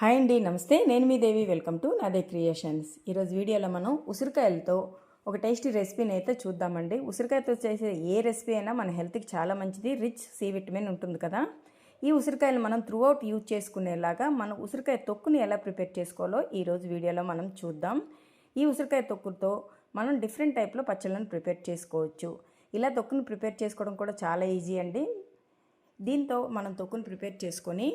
Hi అండి నమస్తే. నేను మీ దేవి. వెల్కమ్ టు నాదే క్రియేషన్స్. ఈరోజు వీడియోలో మనం ఉసిరికాయలతో ఒక టేస్టీ రెసిపీని అయితే చూద్దామండి. ఉసిరికాయతో చేసే ఏ రెసిపీ అయినా మన హెల్త్కి చాలా మంచిది. రిచ్ సి విటమిన్ ఉంటుంది కదా. ఈ ఉసిరికాయలు మనం త్రూ అవుట్ యూజ్ చేసుకునేలాగా మనం ఉసిరికాయ తొక్కుని ఎలా ప్రిపేర్ చేసుకోవాలో ఈరోజు వీడియోలో మనం చూద్దాం. ఈ ఉసిరికాయ తొక్కుతో మనం డిఫరెంట్ టైప్లో పచ్చళ్ళను ప్రిపేర్ చేసుకోవచ్చు. ఇలా తొక్కుని ప్రిపేర్ చేసుకోవడం కూడా చాలా ఈజీ అండి. దీంతో మనం తొక్కుని ప్రిపేర్ చేసుకొని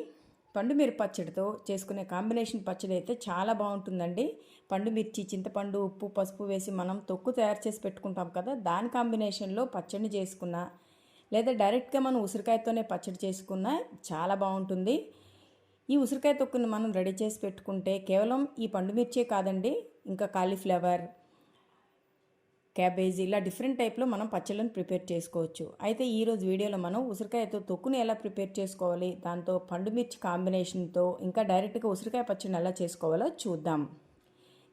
పండు మిరప పచ్చడితో చేసుకునే కాంబినేషన్ పచ్చడి అయితే చాలా బాగుంటుందండి. పండు మిర్చి చింతపండు ఉప్పు పసుపు వేసి మనం తొక్కు తయారు చేసి పెట్టుకుంటాం కదా దాని కాంబినేషన్లో పచ్చడిని చేసుకున్న లేదా డైరెక్ట్గా మనం ఉసిరికాయతోనే పచ్చడి చేసుకున్న చాలా బాగుంటుంది. ఈ ఉసిరికాయ తొక్కుని మనం రెడీ చేసి పెట్టుకుంటే కేవలం ఈ పండు మిర్చే కాదండి ఇంకా కాలీఫ్లవర్ క్యాబేజీ ఇలా డిఫరెంట్ టైప్లో మనం పచ్చళ్ళను ప్రిపేర్ చేసుకోవచ్చు. అయితే ఈరోజు వీడియోలో మనం ఉసిరికాయతో తొక్కుని ఎలా ప్రిపేర్ చేసుకోవాలి దాంతో పండుమిర్చి కాంబినేషన్తో ఇంకా డైరెక్ట్గా ఉసిరికాయ పచ్చడిని ఎలా చేసుకోవాలో చూద్దాం.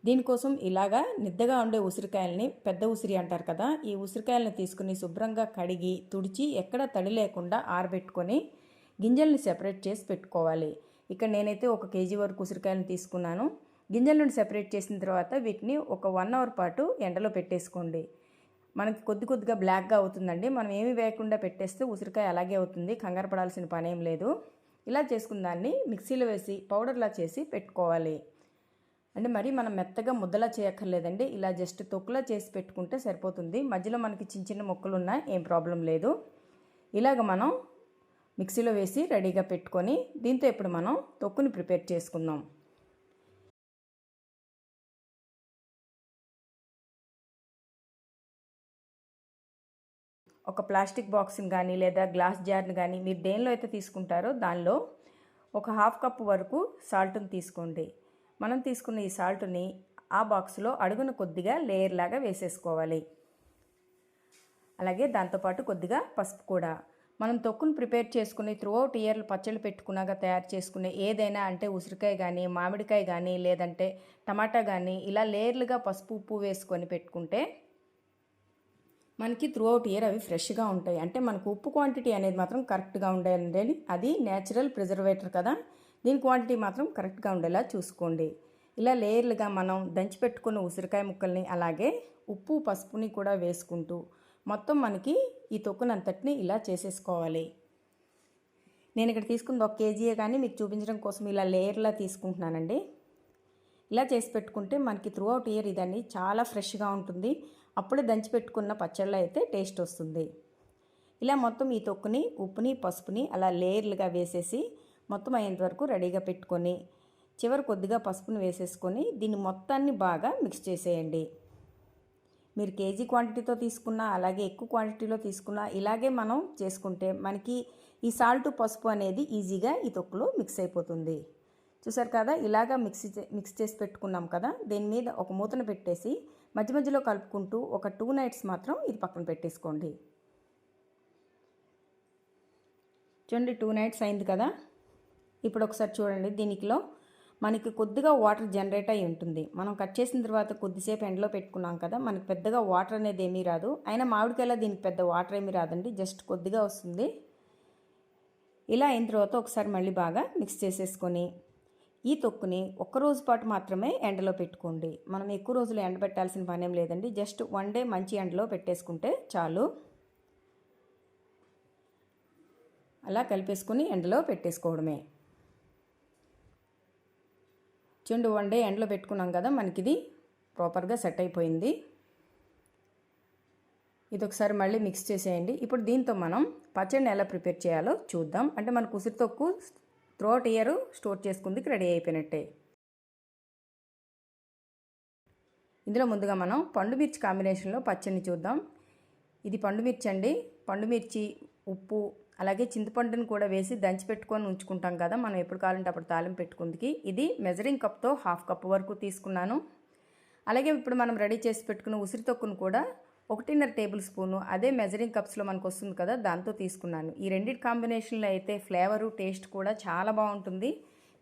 దీనికోసం ఇలాగా నిద్దగా ఉండే ఉసిరికాయల్ని పెద్ద ఉసిరి అంటారు కదా ఈ ఉసిరికాయలను తీసుకుని శుభ్రంగా కడిగి తుడిచి ఎక్కడ తడి లేకుండా ఆరబెట్టుకొని గింజల్ని సెపరేట్ చేసి పెట్టుకోవాలి. ఇక్కడ నేనైతే ఒక కేజీ వరకు ఉసిరికాయలను తీసుకున్నాను. గింజల నుండి సెపరేట్ చేసిన తర్వాత వీటిని ఒక వన్ అవర్ పాటు ఎండలో పెట్టేసుకోండి. మనకి కొద్ది కొద్దిగా బ్లాక్గా అవుతుందండి. మనం ఏమి వేయకుండా పెట్టేస్తే ఉసిరికాయ అలాగే అవుతుంది. కంగారు పడాల్సిన పని ఏం లేదు. ఇలా చేసుకున్న దాన్ని మిక్సీలో వేసి పౌడర్లా చేసి పెట్టుకోవాలి. అంటే మరి మనం మెత్తగా ముద్దలా చేయక్కర్లేదండి. ఇలా జస్ట్ తొక్కులా చేసి పెట్టుకుంటే సరిపోతుంది. మధ్యలో మనకి చిన్న చిన్న మొక్కలు ఉన్నా ఏం ప్రాబ్లం లేదు. ఇలాగ మనం మిక్సీలో వేసి రెడీగా పెట్టుకొని దీంతో ఇప్పుడు మనం తొక్కుని ప్రిపేర్ చేసుకుందాం. ఒక ప్లాస్టిక్ బాక్స్ని కానీ లేదా గ్లాస్ జార్ని కానీ మీరు దేనిలో అయితే తీసుకుంటారో దానిలో ఒక హాఫ్ కప్ వరకు సాల్ట్ని తీసుకోండి. మనం తీసుకున్న ఈ సాల్ట్ని ఆ బాక్స్లో అడుగున కొద్దిగా లేయర్ లాగా వేసేసుకోవాలి. అలాగే దాంతోపాటు కొద్దిగా పసుపు కూడా. మనం తొక్కును ప్రిపేర్ చేసుకుని త్రూ అవుట్ ఇయర్లు పచ్చళ్ళు పెట్టుకున్నాక తయారు చేసుకునే ఏదైనా అంటే ఉసిరికాయ కానీ మామిడికాయ కానీ లేదంటే టమాటా కానీ ఇలా లేయర్లుగా పసుపు ఉప్పు వేసుకొని పెట్టుకుంటే మనకి త్రూ అవుట్ ఇయర్ అవి ఫ్రెష్గా ఉంటాయి. అంటే మనకు ఉప్పు క్వాంటిటీ అనేది మాత్రం కరెక్ట్గా ఉండాలి అది నేచురల్ ప్రిజర్వేటర్ కదా. దీని క్వాంటిటీ మాత్రం కరెక్ట్గా ఉండేలా చూసుకోండి. ఇలా లేయర్లుగా మనం దంచిపెట్టుకున్న ఉసిరికాయ ముక్కల్ని అలాగే ఉప్పు పసుపుని కూడా వేసుకుంటూ మొత్తం మనకి ఈ తొక్కునంతటిని ఇలా చేసేసుకోవాలి. నేను ఇక్కడ తీసుకుంది ఒక కేజీయే కానీ మీకు చూపించడం కోసం ఇలా లేయర్లా తీసుకుంటున్నానండి. ఇలా చేసి పెట్టుకుంటే మనకి త్రూ అవుట్ ఇయర్ ఇదని చాలా ఫ్రెష్గా ఉంటుంది. అప్పుడే దంచి పెట్టుకున్న పచ్చళ్ళు అయితే టేస్ట్ వస్తుంది. ఇలా మొత్తం ఈ తొక్కుని ఉప్పుని పసుపుని అలా లేయర్లుగా వేసేసి మొత్తం అయ్యేంత వరకు రెడీగా పెట్టుకొని చివరి కొద్దిగా పసుపుని వేసేసుకొని దీన్ని మొత్తాన్ని బాగా మిక్స్ చేసేయండి. మీరు కేజీ క్వాంటిటీతో తీసుకున్నా అలాగే ఎక్కువ క్వాంటిటీలో తీసుకున్నా ఇలాగే మనం చేసుకుంటే మనకి ఈ సాల్ట్ పసుపు అనేది ఈజీగా ఈ తొక్కులో మిక్స్ అయిపోతుంది. చూసారు కదా? ఇలాగా మిక్స్ మిక్స్ చేసి పెట్టుకున్నాం కదా? దీని మీద ఒక మూతను పెట్టేసి మధ్య మధ్యలో కలుపుకుంటూ ఒక టూ నైట్స్ మాత్రం ఇది పక్కన పెట్టేసుకోండి. చూడండి టూ నైట్స్ అయింది కదా? ఇప్పుడు ఒకసారి చూడండి దీనికిలో మనకి కొద్దిగా వాటర్ జనరేట్ అయి ఉంటుంది. మనం కట్ చేసిన తర్వాత కొద్దిసేపు ఎండలో పెట్టుకున్నాం కదా? మనకి పెద్దగా వాటర్ అనేది ఏమీ రాదు. అయినా మామిడికాయలో దీనికి పెద్ద వాటర్ ఏమీ రాదండి. జస్ట్ కొద్దిగా వస్తుంది. ఇలా అయిన తర్వాత ఒకసారి మళ్ళీ బాగా మిక్స్ చేసేసుకొని ఈ తొక్కుని ఒక్క రోజు పాటు మాత్రమే ఎండలో పెట్టుకోండి. మనం ఎక్కువ రోజులు ఎండబెట్టాల్సిన పని ఏం లేదండి. జస్ట్ వన్ డే మంచి ఎండలో పెట్టేసుకుంటే చాలు. అలా కలిపేసుకుని ఎండలో పెట్టేసుకోవడమే. చెండు వన్ డే ఎండలో పెట్టుకున్నాం కదా మనకి ఇది ప్రాపర్గా సెట్ అయిపోయింది. ఇది ఒకసారి మళ్ళీ మిక్స్ చేసేయండి. ఇప్పుడు దీంతో మనం పచ్చడిని ఎలా ప్రిపేర్ చేయాలో చూద్దాం. అంటే మనకు ఉసిరితొక్కు త్రోట్ ఇయర్ స్టోర్ చేసుకుందుకు రెడీ అయిపోయినట్టే. ఇందులో ముందుగా మనం పండు మిర్చి కాంబినేషన్లో పచ్చడిని చూద్దాం. ఇది పండు మిర్చి అండి. పండు మిర్చి ఉప్పు అలాగే చింతపండుని కూడా వేసి దంచి పెట్టుకొని ఉంచుకుంటాం కదా మనం ఎప్పుడు కావాలంటే అప్పుడు తాలింపు పెట్టుకుందికి. ఇది మెజరింగ్ కప్తో హాఫ్ కప్ వరకు తీసుకున్నాను. అలాగే ఇప్పుడు మనం రెడీ చేసి పెట్టుకున్న ఉసిరి తొక్కును కూడా ఒకటిన్నర టేబుల్ స్పూను అదే మెజరింగ్ కప్స్లో మనకు వస్తుంది కదా దాంతో తీసుకున్నాను. ఈ రెండింటి కాంబినేషన్లో అయితే ఫ్లేవరు టేస్ట్ కూడా చాలా బాగుంటుంది.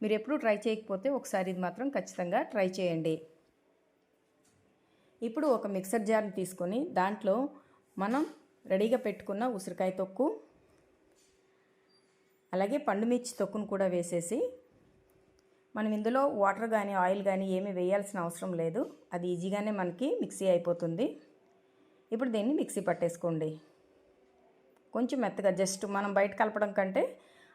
మీరు ఎప్పుడూ ట్రై చేయకపోతే ఒకసారి ఇది మాత్రం ఖచ్చితంగా ట్రై చేయండి. ఇప్పుడు ఒక మిక్సర్ జార్ని తీసుకొని దాంట్లో మనం రెడీగా పెట్టుకున్న ఉసిరికాయ తొక్కు అలాగే పండుమిర్చి తొక్కును కూడా వేసేసి మనం ఇందులో వాటర్ కానీ ఆయిల్ కానీ ఏమీ వేయాల్సిన అవసరం లేదు. అది ఈజీగానే మనకి మిక్సీ అయిపోతుంది. ఇప్పుడు దీన్ని మిక్సీ పట్టేసుకోండి. కొంచెం మెత్తగా జస్ట్ మనం బయట కలపడం కంటే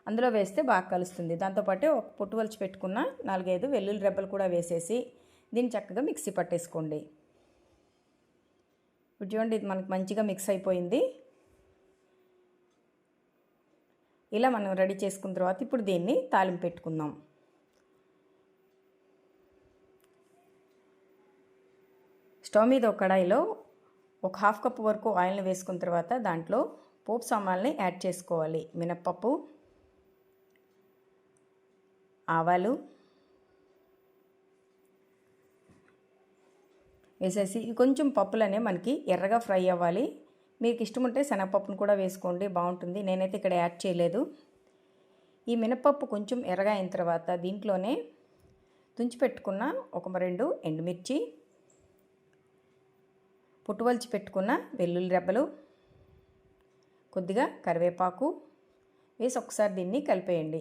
అందులో వేస్తే బాగా కలుస్తుంది. దాంతోపాటు ఒక పొట్టు వలిచి పెట్టుకున్న నాలుగైదు వెల్లుల్లి రెబ్బలు కూడా వేసేసి దీన్ని చక్కగా మిక్సీ పట్టేసుకోండి. ఇప్పుడు చూడండి ఇది మనకు మంచిగా మిక్స్ అయిపోయింది. ఇలా మనం రెడీ చేసుకున్న తర్వాత ఇప్పుడు దీన్ని తాలింపు పెట్టుకుందాం. స్టవ్ మీద ఒక కడాయిలో ఒక హాఫ్ కప్ వరకు ఆయిల్ని వేసుకున్న తర్వాత దాంట్లో పోపు సామాన్లని యాడ్ చేసుకోవాలి. మినప్పప్పు ఆవాలు వేసేసి కొంచెం పప్పులనే మనకి ఎర్రగా ఫ్రై అవ్వాలి. మీకు ఇష్టం ఉంటే శనగపప్పును కూడా వేసుకోండి బాగుంటుంది. నేనైతే ఇక్కడ యాడ్ చేయలేదు. ఈ మినపప్పు కొంచెం ఎర్రగా అయిన తర్వాత దీంట్లోనే తుంచి పెట్టుకున్న ఒక రెండు ఎండుమిర్చి పుట్టువలిచి పెట్టుకున్న వెల్లుల్లి రెబ్బలు కొద్దిగా కరివేపాకు వేసి ఒకసారి దీన్ని కలిపేయండి.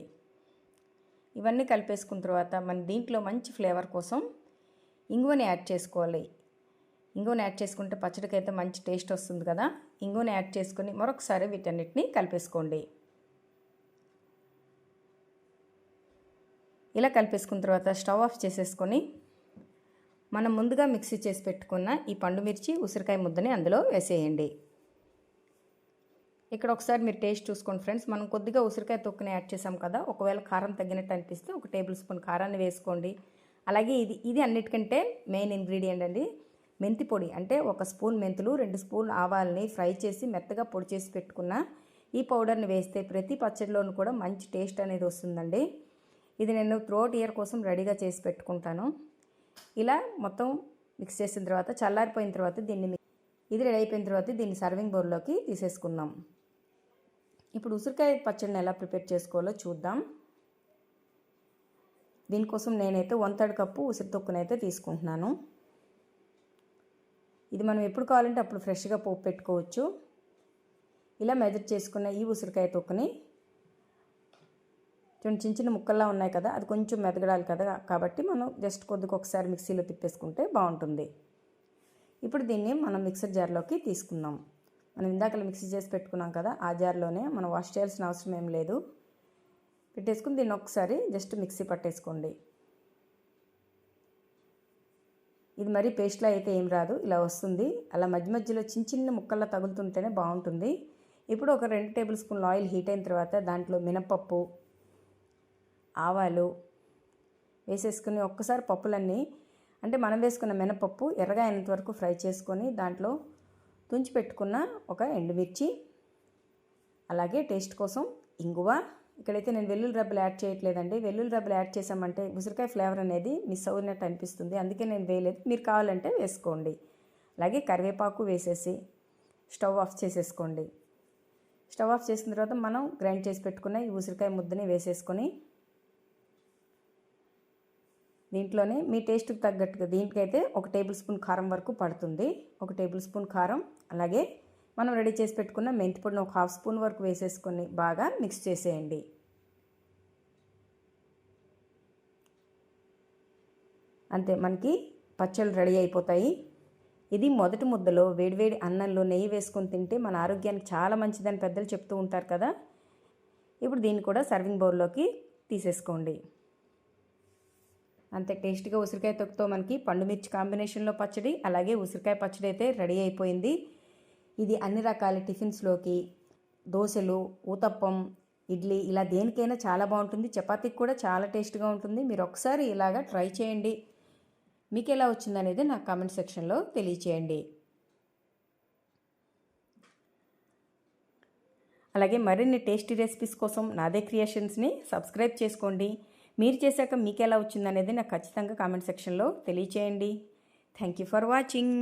ఇవన్నీ కలిపేసుకున్న తర్వాత మన దీంట్లో మంచి ఫ్లేవర్ కోసం ఇంగువని యాడ్ చేసుకోవాలి. ఇంగువని యాడ్ చేసుకుంటే పచ్చడికి అయితే మంచి టేస్ట్ వస్తుంది కదా. ఇంగువని యాడ్ చేసుకుని మరొకసారి వీటన్నిటిని కలిపేసుకోండి. ఇలా కలిపేసుకున్న తర్వాత స్టవ్ ఆఫ్ చేసేసుకొని మనం ముందుగా మిక్సీ చేసి పెట్టుకున్న ఈ పండు మిర్చి ఉసిరికాయ ముద్దని అందులో వేసేయండి. ఇక్కడ ఒకసారి మీరు టేస్ట్ చూసుకోండి ఫ్రెండ్స్. మనం కొద్దిగా ఉసిరికాయ తొక్కుని యాడ్ చేసాం కదా ఒకవేళ కారం తగ్గినట్టు అనిపిస్తే ఒక టేబుల్ స్పూన్ కారాన్ని వేసుకోండి. అలాగే ఇది ఇది అన్నిటికంటే మెయిన్ ఇంగ్రీడియంట్ అండి. మెంతి పొడి అంటే ఒక స్పూన్ మెంతులు రెండు స్పూన్ ఆవాలని ఫ్రై చేసి మెత్తగా పొడి చేసి పెట్టుకున్న ఈ పౌడర్ని వేస్తే ప్రతి పచ్చడిలోనూ కూడా మంచి టేస్ట్ అనేది వస్తుందండి. ఇది నేను త్రోట్ ఇయర్ కోసం రెడీగా చేసి పెట్టుకుంటాను. ఇలా మొత్తం మిక్స్ చేసిన తర్వాత చల్లారిపోయిన తర్వాత దీన్ని ఇది రెడీ అయిపోయిన తర్వాత దీన్ని సర్వింగ్ బౌల్లోకి తీసేసుకుందాం. ఇప్పుడు ఉసిరికాయ పచ్చడిని ఎలా ప్రిపేర్ చేసుకోవాలో చూద్దాం. దీనికోసం నేనైతే వన్ థర్డ్ కప్పు ఉసిరి తొక్కునైతే తీసుకుంటున్నాను. ఇది మనం ఎప్పుడు కావాలంటే అప్పుడు ఫ్రెష్గా పోపు పెట్టుకోవచ్చు. ఇలా మెజర్ చేసుకున్న ఈ ఉసిరికాయ తొక్కుని చిన్న చిన్న చిన్న ముక్కల్లా ఉన్నాయి కదా అది కొంచెం మెదగడాలి కదా కాబట్టి మనం జస్ట్ కొద్దిగా ఒకసారి మిక్సీలో తిప్పేసుకుంటే బాగుంటుంది. ఇప్పుడు దీన్ని మనం మిక్సర్ జార్లోకి తీసుకుందాం. మనం ఇందాక మిక్సీ చేసి పెట్టుకున్నాం కదా ఆ జార్లోనే మనం వాష్ చేయాల్సిన అవసరం ఏం లేదు. పెట్టేసుకుని దీన్ని ఒకసారి జస్ట్ మిక్సీ పట్టేసుకోండి. ఇది మరీ పేస్ట్లో అయితే ఏం రాదు ఇలా వస్తుంది. అలా మధ్య మధ్యలో చిన్న చిన్న ముక్కల్లా తగులుతుంటేనే బాగుంటుంది. ఇప్పుడు ఒక రెండు టేబుల్ స్పూన్లు ఆయిల్ హీట్ అయిన తర్వాత దాంట్లో మినపప్పు ఆవాలు వేసేసుకుని ఒక్కసారి పప్పులన్నీ అంటే మనం వేసుకున్న మినపప్పు ఎర్రగా అయినంత వరకు ఫ్రై చేసుకొని దాంట్లో తుంచి పెట్టుకున్న ఒక ఎండుమిర్చి అలాగే టేస్ట్ కోసం ఇంగువ. ఇక్కడైతే నేను వెల్లుల్లి రబ్బలు యాడ్ చేయట్లేదండి. వెల్లుల్లి రబ్బలు యాడ్ చేసామంటే ఉసిరికాయ ఫ్లేవర్ అనేది మిస్ అవునట్టు అనిపిస్తుంది. అందుకే నేను వేయలేదు. మీరు కావాలంటే వేసుకోండి. అలాగే కరివేపాకు వేసేసి స్టవ్ ఆఫ్ చేసేసుకోండి. స్టవ్ ఆఫ్ చేసిన తర్వాత మనం గ్రైండ్ చేసి పెట్టుకున్న ఈ ఉసిరికాయ ముద్దని వేసేసుకొని దీంట్లోనే మీ టేస్ట్కి తగ్గట్టుగా దీనికైతే ఒక టేబుల్ స్పూన్ కారం వరకు పడుతుంది. ఒక టేబుల్ స్పూన్ కారం అలాగే మనం రెడీ చేసి పెట్టుకున్న మెంతిపొడిని ఒక హాఫ్ స్పూన్ వరకు వేసేసుకొని బాగా మిక్స్ చేసేయండి. అంతే మనకి పచ్చళ్ళు రెడీ అయిపోతాయి. ఇది మొదటి ముద్దలో వేడివేడి అన్నంలో నెయ్యి వేసుకొని తింటే మన ఆరోగ్యానికి చాలా మంచిదని పెద్దలు చెప్తూ ఉంటారు కదా. ఇప్పుడు దీన్ని కూడా సర్వింగ్ బౌల్లోకి తీసేసుకోండి. అంతే టేస్ట్గా ఉసిరికాయ తొక్కుతో మనకి పండు మిర్చి కాంబినేషన్లో పచ్చడి అలాగే ఉసిరికాయ పచ్చడి అయితే రెడీ అయిపోయింది. ఇది అన్ని రకాల టిఫిన్స్లోకి దోశలు ఊతప్పం ఇడ్లీ ఇలా దేనికైనా చాలా బాగుంటుంది. చపాతీకి కూడా చాలా టేస్ట్గా ఉంటుంది. మీరు ఒకసారి ఇలాగా ట్రై చేయండి. మీకు ఎలా వచ్చిందనేది నాకు కామెంట్ సెక్షన్లో తెలియచేయండి. అలాగే మరిన్ని టేస్టీ రెసిపీస్ కోసం నాదే క్రియేషన్స్ని సబ్స్క్రైబ్ చేసుకోండి. మీరు చేశాక మీకు ఎలా వచ్చిందనేది నాకు ఖచ్చితంగా కామెంట్ సెక్షన్లో తెలియచేయండి. Thank you for watching